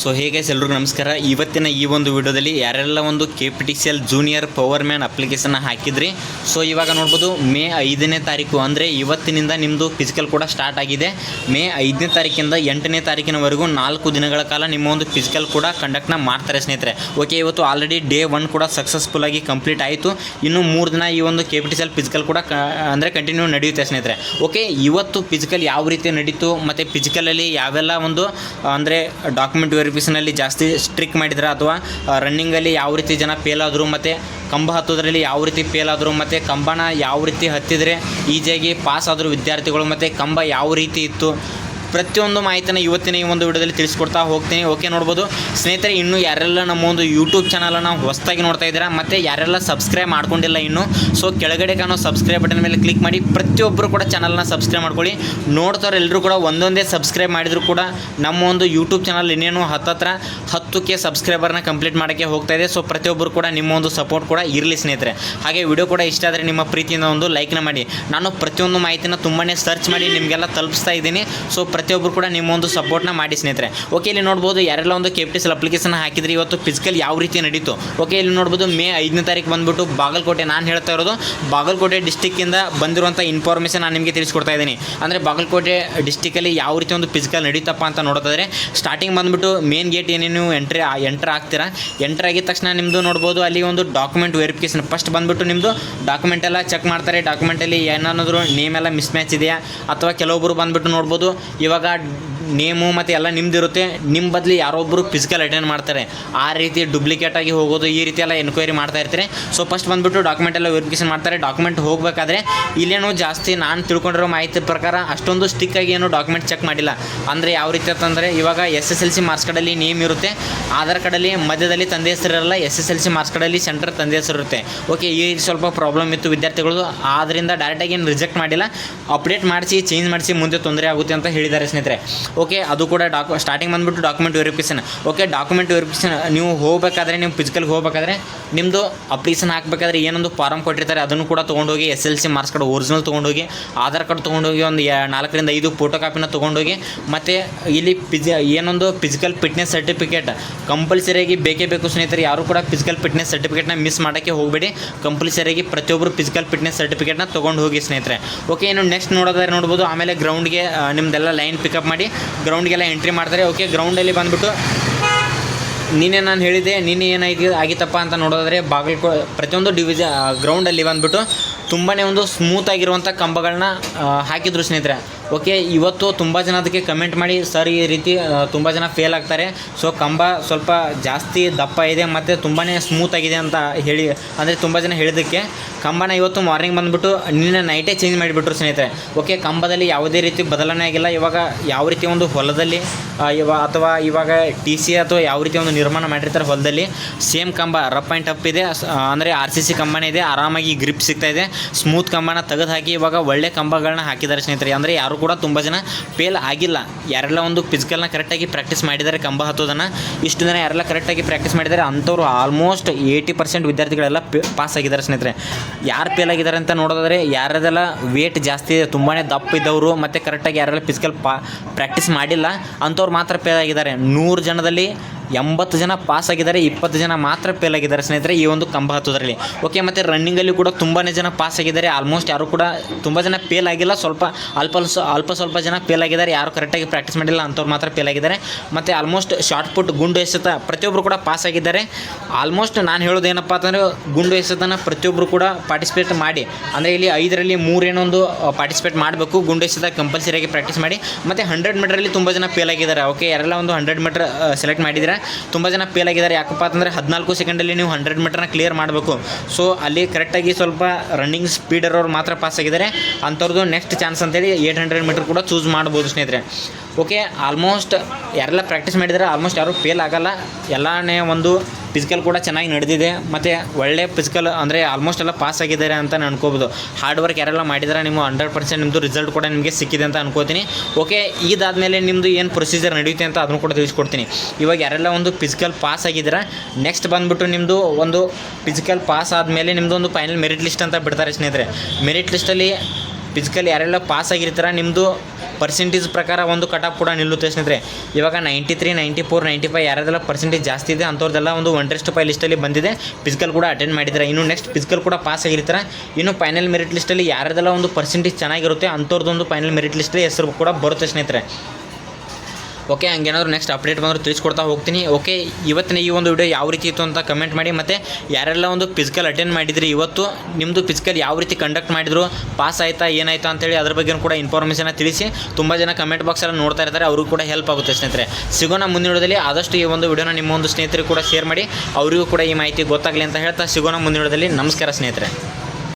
So ಹೇಗೆ ಎಲ್ರಿಗೂ ನಮಸ್ಕಾರ. ಇವತ್ತಿನ ಈ ಒಂದು ವಿಡಿಯೋದಲ್ಲಿ ಯಾರೆಲ್ಲ ಒಂದು K P T C L junior powerman ಅಪ್ಲಿಕೇಶನ್ನ ಹಾಕಿದ್ರಿ ಸೊ ಇವಾಗ ನೋಡ್ಬೋದು ಮೇ ಐದನೇ ತಾರೀಕು, ಅಂದರೆ ಇವತ್ತಿನಿಂದ ನಿಮ್ಮದು ಫಿಸಿಕಲ್ ಕೂಡ ಸ್ಟಾರ್ಟ್ ಆಗಿದೆ. ಮೇ ಐದನೇ ತಾರೀಕಿಂದ ಎಂಟನೇ ತಾರೀಕಿನವರೆಗೂ ನಾಲ್ಕು ದಿನಗಳ ಕಾಲ ನಿಮ್ಮ ಒಂದು ಫಿಸಿಕಲ್ ಕೂಡ ಕಂಡಕ್ಟ್ನ ಮಾಡ್ತಾರೆ ಸ್ನೇಹಿತರೆ. ಓಕೆ ಇವತ್ತು ಆಲ್ರೆಡಿ ಡೇ ಒನ್ ಕೂಡ ಸಕ್ಸಸ್ಫುಲ್ ಆಗಿ ಕಂಪ್ಲೀಟ್ ಆಯಿತು. ಇನ್ನು ಮೂರು ದಿನ ಈ ಒಂದು K P T C L physical ಕೂಡ ಅಂದರೆ ಕಂಟಿನ್ಯೂ ನಡೆಯುತ್ತೆ ಸ್ನೇಹಿತರೆ. ಓಕೆ ಇವತ್ತು ಫಿಸಿಕಲ್ ಯಾವ ರೀತಿ ನಡೀತು, ಮತ್ತು ಫಿಸಿಕಲಲ್ಲಿ ಯಾವೆಲ್ಲ ಒಂದು, ಅಂದರೆ ಡಾಕ್ಯುಮೆಂಟ್ ವೆರಿಫಿಕೇಷನಲ್ಲಿ ಜಾಸ್ತಿ ಸ್ಟ್ರಿಕ್ ಮಾಡಿದ್ರೆ ಅಥವಾ ರನ್ನಿಂಗಲ್ಲಿ ಯಾವ ರೀತಿ ಜನ ಫೇಲ್ ಆದರು ಮತ್ತು ಕಂಬ ಹತ್ತೋದ್ರಲ್ಲಿ ಯಾವ ರೀತಿ ಫೇಲ್ ಆದರು ಮತ್ತು ಕಂಬನ ಯಾವ ರೀತಿ ಹತ್ತಿದರೆ ಈಜಿಯಾಗಿ ಪಾಸ್ ಆದರು ವಿದ್ಯಾರ್ಥಿಗಳು ಮತ್ತು ಕಂಬ ಯಾವ ರೀತಿ ಇತ್ತು ಪ್ರತಿಯೊಂದು ಮಾಹಿತಿನ ಇವತ್ತಿನ ಈ ಒಂದು ವಿಡಿಯೋದಲ್ಲಿ ತಿಳಿಸ್ಕೊಡ್ತಾ ಹೋಗ್ತೀನಿ. ಓಕೆ ನೋಡ್ಬೋದು. ಸ್ನೇಹಿತರೆ, ಇನ್ನೂ ಯಾರೆಲ್ಲ ನಮ್ಮ ಒಂದು ಯೂಟ್ಯೂಬ್ ಚಾನಲನ್ನು ಹೊಸದಾಗಿ ನೋಡ್ತಾ ಇದ್ದೀರಾ, ಮತ್ತು ಯಾರೆಲ್ಲ ಸಬ್ಸ್ಕ್ರೈಬ್ ಮಾಡ್ಕೊಂಡಿಲ್ಲ ಇನ್ನೂ ಸೊ ಕೆಳಗಡೆ ಕಾಣೋ ಸಬ್ಸ್ಕ್ರೈಬ್ ಬಟನ್ ಮೇಲೆ ಕ್ಲಿಕ್ ಮಾಡಿ ಪ್ರತಿಯೊಬ್ಬರು ಕೂಡ ಚಾನಲ್ನ ಸಬ್ಸ್ಕ್ರೈಬ್ ಮಾಡ್ಕೊಳ್ಳಿ. ನೋಡ್ತಾರೆ ಎಲ್ಲರೂ ಕೂಡ ಒಂದೊಂದೇ ಸಬ್ಸ್ಕ್ರೈಬ್ ಮಾಡಿದರೂ ಕೂಡ ನಮ್ಮ ಒಂದು ಯೂಟ್ಯೂಬ್ ಚಾನಲ್ ಇನ್ನೇನು ಹತ್ತತ್ರ ಹತ್ತು ಕೆ ಸಬ್ಸ್ಕ್ರೈಬರ್ನ ಕಂಪ್ಲೀಟ್ ಮಾಡೋಕ್ಕೆ ಹೋಗ್ತಾ ಇದೆ. ಸೊ ಪ್ರತಿಯೊಬ್ಬರು ಕೂಡ ನಿಮ್ಮ ಒಂದು ಸಪೋರ್ಟ್ ಕೂಡ ಇರಲಿ ಸ್ನೇಹಿತರೆ. ಹಾಗೆ ವಿಡಿಯೋ ಕೂಡ ಇಷ್ಟ ಆದರೆ ನಿಮ್ಮ ಪ್ರೀತಿಯಿಂದ ಒಂದು ಲೈಕ್ನ ಮಾಡಿ. ನಾನು ಪ್ರತಿಯೊಂದು ಮಾಹಿತಿನ ತುಂಬಾ ಸರ್ಚ್ ಮಾಡಿ, ನಿಮಗೆಲ್ಲ ತಲುಪಿಸ್ತಾ ಇದ್ದೀನಿ. ಸೊ ಪ್ರತಿಯೊಬ್ಬರು ಕೂಡ ನಿಮ್ಮ ಒಂದು ಸಪೋರ್ಟ್ನ ಮಾಡಿ ಸ್ನೇಹಿತರೆ. ಓಕೆ ಇಲ್ಲಿ ನೋಡ್ಬೋದು ಯಾರೆಲ್ಲ ಒಂದು ಕೆಪಿಟಿಸಲ್ ಅಪ್ಲಿಕೇಶನ್ ಹಾಕಿದ್ರೆ, ಇವತ್ತು ಫಿಸಿಕಲ್ ಯಾವ ರೀತಿ ನಡೀತು? ಓಕೆ ಇಲ್ಲಿ ನೋಡ್ಬೋದು ಮೇ ಐದನೇ ತಾರೀಕು ಬಂದುಬಿಟ್ಟು ಬಾಗಲಕೋಟೆ, ನಾನು ಹೇಳ್ತಾ ಇರೋದು ಬಾಗಲಕೋಟೆ ಡಿಸ್ಟಿಕ್ಕಿಂದ ಬಂದಿರುವಂಥ ಇನ್ಫಾರ್ಮೇಷನ್ ನಾನು ನಿಮಗೆ ತಿಳಿಸ್ಕೊಡ್ತಾ ಇದ್ದೀನಿ. ಅಂದರೆ ಬಾಗಲಕೋಟೆ ಡಿಸ್ಟಿಕಲ್ಲಿ ಯಾವ ರೀತಿ ಒಂದು ಫಿಸಿಕಲ್ ನಡೀತಪ್ಪ ಅಂತ ನೋಡೋದಾದ್ರೆ ಸ್ಟಾರ್ಟಿಂಗ್ ಬಂದುಬಿಟ್ಟು ಮೇನ್ ಗೇಟ್ ಏನೇನು ಎಂಟ್ರಿ ಎಂಟ್ರ್ ಆಗ್ತೀರಾ? ಎಂಟ್ರ್ ಆಗಿದ ತಕ್ಷಣ ನಿಮ್ಮದು ನೋಡ್ಬೋದು ಅಲ್ಲಿ ಒಂದು ಡಾಕ್ಯುಮೆಂಟ್ ವೆರಿಫಿಕೇಷನ್ ಫಸ್ಟ್ ಬಂದುಬಿಟ್ಟು ನಿಮ್ಮದು ಡಾಕ್ಯುಮೆಂಟ್ ಎಲ್ಲ ಚೆಕ್ ಮಾಡ್ತಾರೆ. ಡಾಕ್ಯುಮೆಂಟಲ್ಲಿ ಏನಾದರೂ ನೇಮ್ ಎಲ್ಲ ಮಿಸ್ ಮ್ಯಾಚ್ ಇದೆಯಾ? ಅಥವಾ ಕೆಲವೊಬ್ಬರು ಬಂದುಬಿಟ್ಟು ನೋಡ್ಬೋದು ಇವಾಗ ನೇಮು ಮತ್ತು ಎಲ್ಲ ನಿಮ್ಮದಿರುತ್ತೆ ನಿಮ್ಮ ಬದಲು ಯಾರೊಬ್ಬರು ಫಿಸಿಕಲ್ ಅಟೆಂಡ್ ಮಾಡ್ತಾರೆ. ಆ ರೀತಿ ಡುಪ್ಲಿಕೇಟ್ ಆಗಿ ಹೋಗೋದು, ಈ ರೀತಿ ಎಲ್ಲ ಎನ್ಕ್ವೈರಿ ಮಾಡ್ತಾ ಇರ್ತಾರೆ. ಸೊ ಫಸ್ಟ್ ಬಂದುಬಿಟ್ಟು ಡಾಕ್ಯುಮೆಂಟ್ ಎಲ್ಲ ವೆರಿಫಿಕೇಶನ್ ಮಾಡ್ತಾರೆ. ಡಾಕ್ಯುಮೆಂಟ್ ಹೋಗಬೇಕಾದ್ರೆ ಇಲ್ಲೇನೋ ಜಾಸ್ತಿ ನಾನು ತಿಳ್ಕೊಂಡಿರೋ ಮಾಹಿತಿ ಪ್ರಕಾರ ಅಷ್ಟೊಂದು ಸ್ಟಿಕ್ ಆಗಿ ಏನು ಡಾಕ್ಯುಮೆಂಟ್ ಚೆಕ್ ಮಾಡಿಲ್ಲ. ಅಂದರೆ ಯಾವ ರೀತಿ ಅಂತಂದರೆ ಇವಾಗ S S L C marks ಕಾರ್ಡಲ್ಲಿ ನೇಮ್ ಇರುತ್ತೆ. ಆಧಾರ್ ಕಾರ್ಡಲ್ಲಿ ಮಧ್ಯದಲ್ಲಿ ತಂದೆ ಹೆಸರಿರಲ್ಲ S S L C marks ಕಾರ್ಡಲ್ಲಿ ಸೆಂಟರ್ ತಂದೆ ಹೆಸರು ಇರುತ್ತೆ. ಓಕೆ ಈ ಸ್ವಲ್ಪ ಪ್ರಾಬ್ಲಮ್ ಇತ್ತು ವಿದ್ಯಾರ್ಥಿಗಳು ಆದ್ದರಿಂದ ಡೈರೆಕ್ಟಾಗಿ ಏನು ರಿಜೆಕ್ಟ್ ಮಾಡಿಲ್ಲ. ಅಪ್ಡೇಟ್ ಮಾಡಿಸಿ ಚೇಂಜ್ ಮಾಡಿಸಿ ಮುಂದೆ ತೊಂದರೆ ಆಗುತ್ತೆ ಅಂತ ಹೇಳಿದ್ದಾರೆ ಸ್ನೇಹಿತರೆ. ಓಕೆ ಅದು ಕೂಡ ಡಾಕು ಸ್ಟಾರ್ಟಿಂಗ್ ಬಂದುಬಿಟ್ಟು document verification okay document verification ನೀವು ಹೋಗಬೇಕಾದ್ರೆ, ನೀವು ಫಿಸಿಕಲ್ಗೆ ಹೋಗಬೇಕಾದ್ರೆ ನಿಮ್ಮದು ಅಪ್ಲಿಕೇಶನ್ ಹಾಕಬೇಕಾದ್ರೆ ಏನೊಂದು ಫಾರಮ್ ಕೊಟ್ಟಿರ್ತಾರೆ, ಅದನ್ನು ಕೂಡ ತೊಗೊಂಡೋಗಿ S L C marks card original ತೊಗೊಂಡೋಗಿ ಆಧಾರ್ ಕಾರ್ಡ್ ತೊಗೊಂಡೋಗಿ ಒಂದು ನಾಲ್ಕರಿಂದ ಐದು ಫೋಟೋ ಕಾಪಿನ ತೊಗೊಂಡೋಗಿ, ಮತ್ತು ಇಲ್ಲಿ ಫಿಜಿ ಏನೊಂದು ಫಿಸಿಕಲ್ ಫಿಟ್ನೆಸ್ ಸರ್ಟಿಫಿಕೇಟ್ ಕಂಪಲ್ಸರಿಯಾಗಿ ಬೇಕೇ ಬೇಕು ಸ್ನೇಹಿತರೆ, ಯಾರು ಕೂಡ ಫಿಸಿಕಲ್ ಫಿಟ್ನೆಸ್ ಸರ್ಟಿಫಿಕೇಟ್ನ ಮಿಸ್ ಮಾಡೋಕ್ಕೆ ಹೋಗಬೇಡಿ. ಕಂಪಲ್ಸರಿಯಾಗಿ ಪ್ರತಿಯೊಬ್ಬರು ಫಿಸಿಕಲ್ ಫಿಟ್ನೆಸ್ ಸರ್ಟಿಫಿಕೇಟ್ನ ತೊಗೊಂಡು ಹೋಗಿ ಸ್ನೇಹಿತರೆ. ಓಕೆ ಇನ್ನು ನೆಕ್ಸ್ಟ್ ನೋಡೋದಾದ್ರೆ ನೋಡ್ಬೋದು, ಆಮೇಲೆ ಗ್ರೌಂಡ್ಗೆ ನಿಮ್ಮದೆಲ್ಲ ಲೈನ್ ಪಿಕಪ್ ಮಾಡಿ ಗ್ರೌಂಡ್ಗೆಲ್ಲ ಎಂಟ್ರಿ ಮಾಡ್ತಾರೆ. ಓಕೆ, ಗ್ರೌಂಡಲ್ಲಿ ಬಂದುಬಿಟ್ಟು ನಿನ್ನೆ ನಾನು ಹೇಳಿದೆ ನಿನ್ನೆ ಏನಾಗಿ ಆಗಿತ್ತಪ್ಪ ಅಂತ ನೋಡೋದಾದ್ರೆ ಬಾಗಲಕೋ, ಪ್ರತಿಯೊಂದು ಡಿವಿಜ ಗ್ರೌಂಡಲ್ಲಿ ಬಂದುಬಿಟ್ಟು ತುಂಬಾ ಒಂದು ಸ್ಮೂತ್ ಆಗಿರುವಂಥ ಕಂಬಗಳನ್ನ ಹಾಕಿದ್ರು ಸ್ನೇಹಿತರೆ. ಓಕೆ, ಇವತ್ತು ತುಂಬ ಜನ ಅದಕ್ಕೆ ಕಮೆಂಟ್ ಮಾಡಿ. ಸರ್ ಈ ರೀತಿ ತುಂಬ ಜನ ಫೇಲ್ ಆಗ್ತಾರೆ. ಸೊ ಕಂಬ ಸ್ವಲ್ಪ ಜಾಸ್ತಿ ದಪ್ಪ ಇದೆ ಮತ್ತು ತುಂಬಾ ಸ್ಮೂತ್ ಆಗಿದೆ ಅಂತ ಹೇಳಿ, ಅಂದರೆ ತುಂಬ ಜನ ಹೇಳಿದ್ದಕ್ಕೆ. ಕಂಬನ ಇವತ್ತು ಮಾರ್ನಿಂಗ್ ಬಂದುಬಿಟ್ಟು ನಿನ್ನೆ ನೈಟೇ ಚೇಂಜ್ ಮಾಡಿಬಿಟ್ರು ಸ್ನೇಹಿತರೆ. ಓಕೆ, ಕಂಬದಲ್ಲಿ ಯಾವುದೇ ರೀತಿ ಬದಲಾವಣೆ ಆಗಿಲ್ಲ. ಇವಾಗ ಯಾವ ರೀತಿ ಒಂದು ಹೊಲದಲ್ಲಿ ಇವ, ಅಥವಾ ಇವಾಗ ಟಿ ಸಿ ಅಥವಾ ಯಾವ ರೀತಿ ಒಂದು ನಿರ್ಮಾಣ ಮಾಡಿರ್ತಾರೆ ಹೊಲದಲ್ಲಿ ಸೇಮ್ ಕಂಬ ರಫ್ ಆ್ಯಂಡ್ ಟಪ್ ಇದೆ. ಅಂದರೆ ಆರ್ ಸಿ ಸಿ ಕಂಬನೇ ಇದೆ. ಆರಾಮಾಗಿ ಗ್ರಿಪ್ ಸಿಗ್ತಾ ಇದೆ. ಸ್ಮೂತ್ ಕಂಬನ ತೆಗೆದು ಹಾಕಿ ಇವಾಗ ಒಳ್ಳೆ ಕಂಬಗಳನ್ನ ಹಾಕಿದ್ದಾರೆ ಸ್ನೇಹಿತರೆ. ಅಂದರೆ ಯಾರು ಕೂಡ ತುಂಬ ಜನ ಫೇಲ್ ಆಗಿಲ್ಲ. ಯಾರೆಲ್ಲ ಒಂದು ಫಿಸಿಕಲ್ನ ಕರೆಕ್ಟಾಗಿ ಪ್ರಾಕ್ಟೀಸ್ ಮಾಡಿದ್ದಾರೆ ಕಂಬ ಹತ್ತೋದನ್ನು, ಇಷ್ಟು ಜನ ಯಾರೆಲ್ಲ ಕರೆಕ್ಟಾಗಿ ಪ್ರಾಕ್ಟೀಸ್ ಮಾಡಿದ್ದಾರೆ ಅಂಥವ್ರು ಆಲ್ಮೋಸ್ಟ್ ಏಯ್ಟಿ ಪರ್ಸೆಂಟ್ ವಿದ್ಯಾರ್ಥಿಗಳೆಲ್ಲ ಪಾಸ್ ಆಗಿದ್ದಾರೆ ಸ್ನೇಹಿತರೆ. ಯಾರು ಫೇಲ್ ಆಗಿದ್ದಾರೆ ಅಂತ ನೋಡೋದಾದ್ರೆ, ಯಾರದೆಲ್ಲ ವೇಟ್ ಜಾಸ್ತಿ ಇದೆ ತುಂಬಾ ದಪ್ಪ ಇದ್ದವರು, ಮತ್ತು ಕರೆಕ್ಟಾಗಿ ಯಾರೆಲ್ಲ ಫಿಸಿಕಲ್ ಪಾ ಪ್ರಾಕ್ಟೀಸ್ ಮಾಡಿಲ್ಲ, ಅಂಥವ್ರು ಮಾತ್ರ ಫೇಲ್ ಆಗಿದ್ದಾರೆ. ನೂರು ಜನದಲ್ಲಿ ಎಂಬತ್ತು ಜನ ಪಾಸ್ ಆಗಿದ್ದಾರೆ, ಇಪ್ಪತ್ತು ಜನ ಮಾತ್ರ ಫೇಲ್ ಆಗಿದ್ದಾರೆ ಸ್ನೇಹಿತರೆ, ಈ ಒಂದು ಕಂಬ ಹತ್ತೋದ್ರಲ್ಲಿ. ಓಕೆ ಮತ್ತು ರನ್ನಿಂಗಲ್ಲಿ ಕೂಡ ತುಂಬಾ ಜನ ಪಾಸ್ ಆಗಿದ್ದಾರೆ. ಆಲ್ಮೋಸ್ಟ್ ಯಾರು ಕೂಡ ತುಂಬ ಜನ ಫೇಲ್ ಆಗಿಲ್ಲ. ಸ್ವಲ್ಪ ಅಲ್ಪ ಅಲ್ಪ ಸ್ವಲ್ಪ ಜನ ಫೇಲ್ ಆಗಿದ್ದಾರೆ. ಯಾರು ಕರೆಕ್ಟಾಗಿ ಪ್ರಾಕ್ಟೀಸ್ ಮಾಡಿಲ್ಲ, ಅಂಥವ್ರು ಮಾತ್ರ ಫೇಲ್ ಆಗಿದ್ದಾರೆ. ಮತ್ತು ಆಲ್ಮೋಸ್ಟ್ ಶಾರ್ಟ್ ಪುಟ್ ಗುಂಡು ಎಸೆತ ಪ್ರತಿಯೊಬ್ಬರು ಕೂಡ ಪಾಸ್ ಆಗಿದ್ದಾರೆ. ಆಲ್ಮೋಸ್ಟ್ ನಾನು ಹೇಳೋದು ಏನಪ್ಪ ಅಂತಂದರೆ, ಗುಂಡು ಎಸೆತನ ಪ್ರತಿಯೊಬ್ಬರು ಕೂಡ ಪಾರ್ಟಿಸಿಪೇಟ್ ಮಾಡಿ. ಅಂದರೆ ಇಲ್ಲಿ ಐದರಲ್ಲಿ ಮೂರೇನೊಂದು ಪಾರ್ಟಿಸಿಪೇಟ್ ಮಾಡಬೇಕು. ಗುಂಡು ಎಸೆತ ಕಂಪಲ್ಸರಿಯಾಗಿ ಪ್ರಾಕ್ಟೀಸ್ ಮಾಡಿ. ಮತ್ತು ಹಂಡ್ರೆಡ್ ಮೀಟ್ರಲ್ಲಿ ತುಂಬ ಜನ ಫೇಲ್ ಆಗಿದ್ದಾರೆ. ಓಕೆ ಯಾರೆಲ್ಲ ಒಂದು ಹಂಡ್ರೆಡ್ ಮೀಟ್ರ್ ಸೆಲೆಕ್ಟ್ ಮಾಡಿದರೆ ತುಂಬ ಜನ ಫೇಲ್ ಆಗಿದ್ದಾರೆ. ಯಾಕಪ್ಪ ಅಂತಂದರೆ ಹದಿನಾಲ್ಕು ಸೆಕೆಂಡಲ್ಲಿ ನೀವು ಹಂಡ್ರೆಡ್ ಮೀಟರ್ನ ಕ್ಲಿಯರ್ ಮಾಡಬೇಕು. ಸೊ ಅಲ್ಲಿ ಕರೆಕ್ಟಾಗಿ ಸ್ವಲ್ಪ ರನ್ನಿಂಗ್ ಸ್ಪೀಡ್ ಇರೋರು ಮಾತ್ರ ಪಾಸ್ ಆಗಿದ್ದಾರೆ. ಅಂಥವ್ರದ್ದು ನೆಕ್ಸ್ಟ್ ಚಾನ್ಸ್ ಅಂತೇಳಿ ಏಯ್ಟ್ ಹಂಡ್ರೆಡ್ ಮೀಟರ್ ಕೂಡ ಚೂಸ್ ಮಾಡ್ಬೋದು ಸ್ನೇಹಿತರೆ. ಓಕೆ ಆಲ್ಮೋಸ್ಟ್ ಯಾರೆಲ್ಲ ಪ್ರಾಕ್ಟೀಸ್ ಮಾಡಿದರೆ ಆಲ್ಮೋಸ್ಟ್ ಯಾರು ಫೇಲ್ ಆಗಲ್ಲ. ಎಲ್ಲನೇ ಒಂದು ಫಿಸಿಕಲ್ ಕೂಡ ಚೆನ್ನಾಗಿ ನಡೆದಿದೆ. ಮತ್ತು ಒಳ್ಳೆ ಫಿಸಿಕಲ್ ಅಂದರೆ ಆಲ್ಮೋಸ್ಟ್ ಎಲ್ಲ ಪಾಸ್ ಆಗಿದ್ದಾರೆ ಅಂತ ನಾನು ಅನ್ಕೋಬೋದು. ಹಾರ್ಡ್ ವರ್ಕ್ ಯಾರೆಲ್ಲ ಮಾಡಿದ್ರೆ ನಿಮ್ಮ ಹಂಡ್ರೆಡ್ ಪರ್ಸೆಂಟ್ ನಿಮ್ಮದು ರಿಸಲ್ಟ್ ಕೂಡ ನಿಮಗೆ ಸಿಕ್ಕಿದೆ ಅಂತ ಅನ್ಕೋತೀನಿ. ಓಕೆ ಇದಾದಮೇಲೆ ನಿಮ್ಮದು ಏನು ಪ್ರೊಸೀಜರ್ ನಡೆಯುತ್ತೆ ಅಂತ ಅದನ್ನು ಕೂಡ ತಿಳಿಸ್ಕೊಡ್ತೀನಿ. ಇವಾಗ ಯಾರೆಲ್ಲ ಒಂದು ಫಿಸಿಕಲ್ ಪಾಸ್ ಆಗಿದ್ದೀರಾ ನೆಕ್ಸ್ಟ್ ಬಂದುಬಿಟ್ಟು ನಿಮ್ಮದು ಒಂದು ಫಿಸಿಕಲ್ ಪಾಸ್ ಆದಮೇಲೆ ನಿಮ್ಮದು ಒಂದು ಫೈನಲ್ ಮೆರಿಟ್ ಲಿಸ್ಟ್ ಅಂತ ಬಿಡ್ತಾರೆ ಸ್ನೇಹಿತರೆ. ಮೆರಿಟ್ ಲಿಸ್ಟಲ್ಲಿ ಫಿಸಿಕಲ್ ಯಾರೆಲ್ಲ ಪಾಸ್ ಆಗಿರ್ತಾರ ನಿಮ್ಮದು ಪರ್ಸೆಂಟೇಜ್ ಪ್ರಕಾರ ಒಂದು ಕಟಾಪ್ ಕೂಡ ನಿಲ್ಲುತ್ತೆ ಸ್ನೇಹಿತರೆ. ಇವಾಗ ninety three ninety four ninety five ಯಾರದೆಲ್ಲ percentage ಜಾಸ್ತಿ ಇದೆ ಅಂಥವ್ರದ್ದೆಲ್ಲ ಒಂದು ಟೆಸ್ಟ್ ಫೈ ಲಿಸ್ಟಲ್ಲಿ ಬಂದಿದೆ. ಫಿಸಿಕಲ್ ಕೂಡ ಅಟೆಂಡ್ ಮಾಡಿದ್ದಾರೆ. ಇನ್ನು ನೆಕ್ಸ್ಟ್ ಫಿಸಿಕಲ್ ಕೂಡ ಪಾಸ್ ಆಗಿರ್ತಾರೆ. ಇನ್ನು ಫೈನಲ್ ಮೆರಿಟ್ ಲಿಸ್ಟಲ್ಲಿ ಯಾರದೆಲ್ಲ ಒಂದು ಪರ್ಸೆಂಟೇಜ್ ಚೆನ್ನಾಗಿರುತ್ತೆ ಅಂಥವ್ರದ್ದೊಂದು ಫೈನಲ್ ಮೆರಿಟ್ ಲಿಸ್ಟಲ್ಲಿ ಹೆಸರು ಕೂಡ ಬರುತ್ತೆ ಸ್ನೇಹಿತರೆ. ಓಕೆ, ಹಂಗೇನಾದ್ರು ನೆಕ್ಸ್ಟ್ ಅಪ್ಡೇಟ್ ಬಂದರೂ ತಿಳಿಸ್ಕೊಡ್ತಾ ಹೋಗ್ತೀನಿ. ಓಕೆ, ಇವತ್ತಿನ ಈ ಒಂದು ವಿಡಿಯೋ ಯಾವ ರೀತಿ ಇತ್ತು ಅಂತ ಕಮೆಂಟ್ ಮಾಡಿ. ಮತ್ತು ಯಾರೆಲ್ಲ ಒಂದು ಫಿಸಿಕಲ್ ಅಟೆಂಡ್ ಮಾಡಿದ್ರಿ ಇವತ್ತು ನಿಮ್ಮದು ಫಿಸಿಕಲ್ ಯಾವ ರೀತಿ ಕಂಡಕ್ಟ್ ಮಾಡಿದ್ರು ಪಾಸ್ ಆಯ್ತಾ, ಏನಾಯ್ತಾ ಅಂತೇಳಿ ಅದ್ರ ಬಗ್ಗೆ ಕೂಡ ಇನ್ಫಾರ್ಮೇಷನ್ನ ತಿಳಿಸಿ. ತುಂಬ ಜನ ಕಮೆಂಟ್ ಬಾಕ್ಸ್ ಎಲ್ಲ ನೋಡ್ತಾ ಇರ್ತಾರೆ, ಅವ್ರಿಗೂ ಕೂಡ ಹೆಲ್ಪ್ ಆಗುತ್ತೆ ಸ್ನೇಹಿತರೆ. ಸಿಗೋಣ ಮುಂದಿನ ವಿಡಿಯೋದಲ್ಲಿ ಆದಷ್ಟು ಈ ಒಂದು ವಿಡಿಯೋನ ನಿಮ್ಮ ಒಂದು ಸ್ನೇಹಿತರಿಗೆ ಕೂಡ ಶೇರ್ ಮಾಡಿ, ಅವರಿಗೂ ಕೂಡ ಈ ಮಾಹಿತಿ ಗೊತ್ತಾಗಲಿ ಅಂತ ಹೇಳ್ತಾ ಸಿಗೋಣ ಮುಂದಿನ ವಿಡಿಯೋದಲ್ಲಿ. ನಮಸ್ಕಾರ ಸ್ನೇಹಿತರೆ.